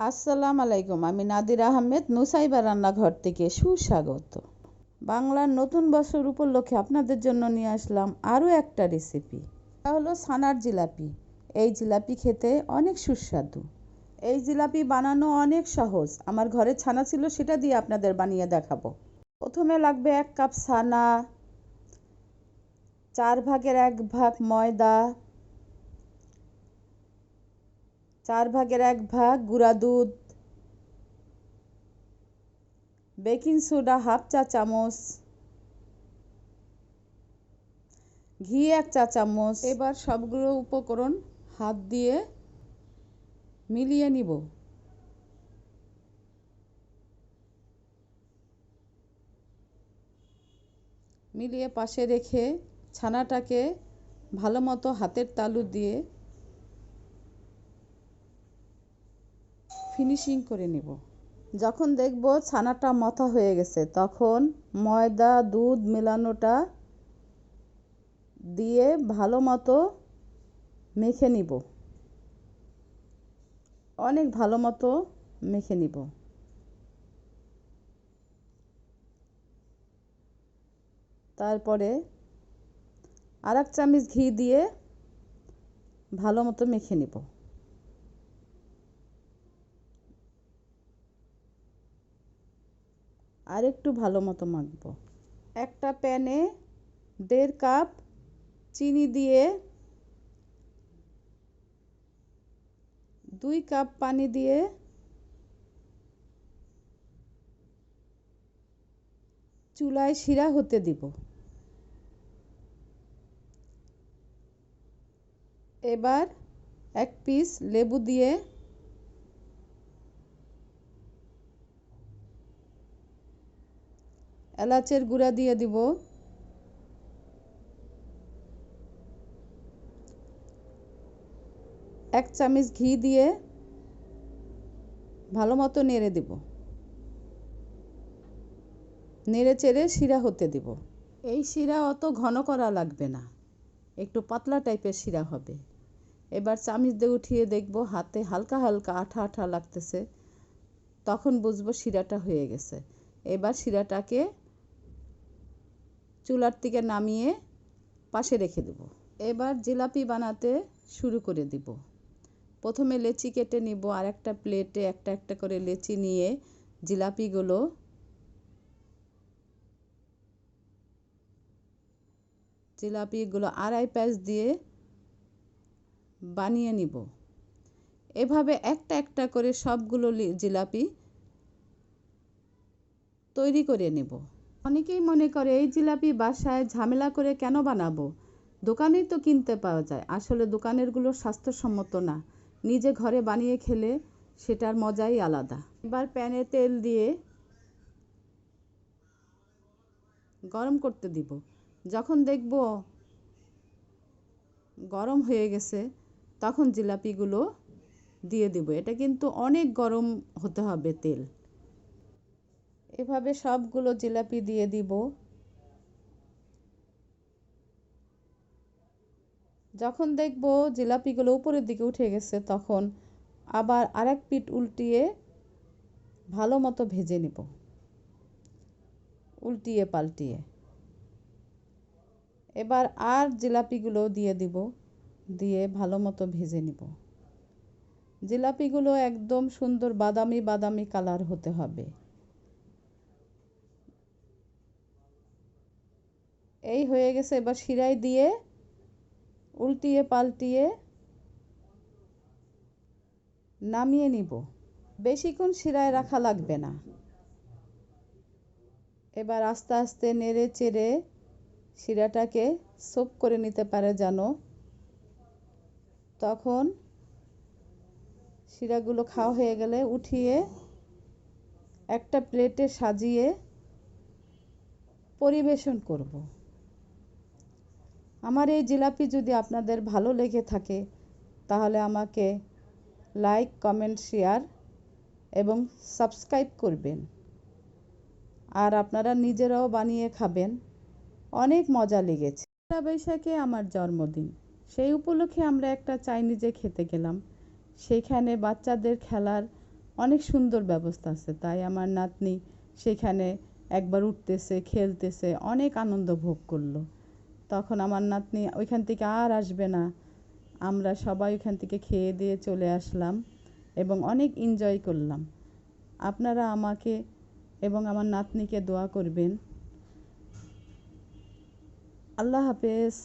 আসসালামু আলাইকুম, আমি নাদির আহমেদ, নুসাইবা রান্নাঘর থেকে সুস্বাগত। বাংলার নতুন বছর উপলক্ষে আপনাদের জন্য নিয়ে আসলাম আরও একটা রেসিপি তা হলো সানার জিলাপি। এই জিলাপি খেতে অনেক সুস্বাদু। এই জিলাপি বানানো অনেক সহজ। আমার ঘরে ছানা ছিল, সেটা দিয়ে আপনাদের বানিয়ে দেখাবো। প্রথমে লাগবে এক কাপ ছানা, চার ভাগের এক ভাগ ময়দা চার ভাগের এক ভাগ গুঁড়া দুধ, বেকিং সোডা হাফ চা চামচ, ঘি এক চা চামচ। এবার সবগুলো উপকরণ হাত দিয়ে মিলিয়ে নিব। মিলিয়ে পাশে রেখে ছানাটাকে ভালো মতো হাতের তালু দিয়ে ফিনিশিং করে নেব। যখন দেখব ছানাটা মথা হয়ে গেছে, তখন ময়দা, দুধ মেলানোটা দিয়ে ভালো মতো মেখে নিব। অনেক ভালো মতো মেখে নিব। তারপরে আর এক চামচ ঘি দিয়ে ভালো মতো মেখে নিব। আর একটু ভালো মতো মাখবো। একটা প্যানে দেড় কাপ চিনি দিয়ে দুই কাপ পানি দিয়ে চুলায় শিরা হতে দিব। এবার এক পিস লেবু দিয়ে এলাচের গুঁড়া দিয়ে দিব। এক চামচ ঘি দিয়ে ভালো মতো নেড়ে দিব। নেড়ে চেড়ে শিরা হতে দিব। এই শিরা অত ঘন করা লাগবে না। একটু পাতলা টাইপের শিরা হবে। এবার চামচ দিয়ে উঠিয়ে দেখব হাতে হালকা হালকা আঠা আঠা লাগতেছে। তখন বুঝব শিরাটা হয়ে গেছে। এবার শিরাটাকে চুলার থেকে নামিয়ে পাশে রেখে দেব। এবার জিলাপি বানাতে শুরু করে দিব। প্রথমে লেচি কেটে নিব আর একটা প্লেটে একটা একটা করে লেচি নিয়ে জিলাপিগুলো জিলাপিগুলো আড়াই প্যাঁচ দিয়ে বানিয়ে নিব। এভাবে একটা একটা করে সবগুলো জিলাপি তৈরি করে নেব। অনেকেই মনে করে এই জিলাপি বাসায় ঝামেলা করে কেন বানাবো? দোকানেই তো কিনতে পাওয়া যায়। আসলে দোকানেরগুলো স্বাস্থ্যসম্মত না। নিজে ঘরে বানিয়ে খেলে সেটার মজাই আলাদা। এবার প্যানে তেল দিয়ে গরম করতে দিব। যখন দেখব গরম হয়ে গেছে, তখন জিলাপিগুলো দিয়ে দিব। এটা কিন্তু অনেক গরম হতে হবে তেল। এভাবে সবগুলো জিলাপি দিয়ে দিব। যখন দেখব জিলাপিগুলো উপরের দিকে উঠে গেছে, তখন আবার আরেক পিঠ উল্টিয়ে ভালো মতো ভেজে নেব। উল্টিয়ে পাল্টিয়ে। এবার আর জিলাপিগুলো দিয়ে দিব, দিয়ে ভালো মতো ভেজে নেব। জিলাপিগুলো একদম সুন্দর বাদামি বাদামি কালার হতে হবে। এই হয়ে গেছে, এবার শিরাই দিয়ে উল্টিয়ে পাল্টিয়ে নামিয়ে নিব। বেশিক্ষণ শিরায় রাখা লাগবে না। এবার আস্তে আস্তে নেড়ে চেড়ে শিরাটাকে সোপ করে নিতে পারে যেন। তখন শিরাগুলো খাওয়া হয়ে গেলে উঠিয়ে একটা প্লেটে সাজিয়ে পরিবেশন করব। আমার এই জিলাপি যদি আপনাদের ভালো লেগে থাকে, তাহলে আমাকে লাইক, কমেন্ট, শেয়ার এবং সাবস্ক্রাইব করবেন। আর আপনারা নিজেরাও বানিয়ে খাবেন। অনেক মজা লেগেছে। বৈশাখে আমার জন্মদিন। সেই উপলক্ষে আমরা একটা চাইনিজে খেতে গেলাম। সেইখানে বাচ্চাদের খেলার অনেক সুন্দর ব্যবস্থা আছে। তাই আমার নাতনি সেখানে একবার উঠতেছে, খেলতেছে, অনেক আনন্দ ভোগ করল। তখন আমার নাতনি ওইখান থেকে আর আসবে না। আমরা সবাই ওইখান থেকে খেয়ে দিয়ে চলে আসলাম এবং অনেক এনজয় করলাম। আপনারা আমাকে এবং আমার নাতনিকে দোয়া করবেন। আল্লাহ হাফেজ।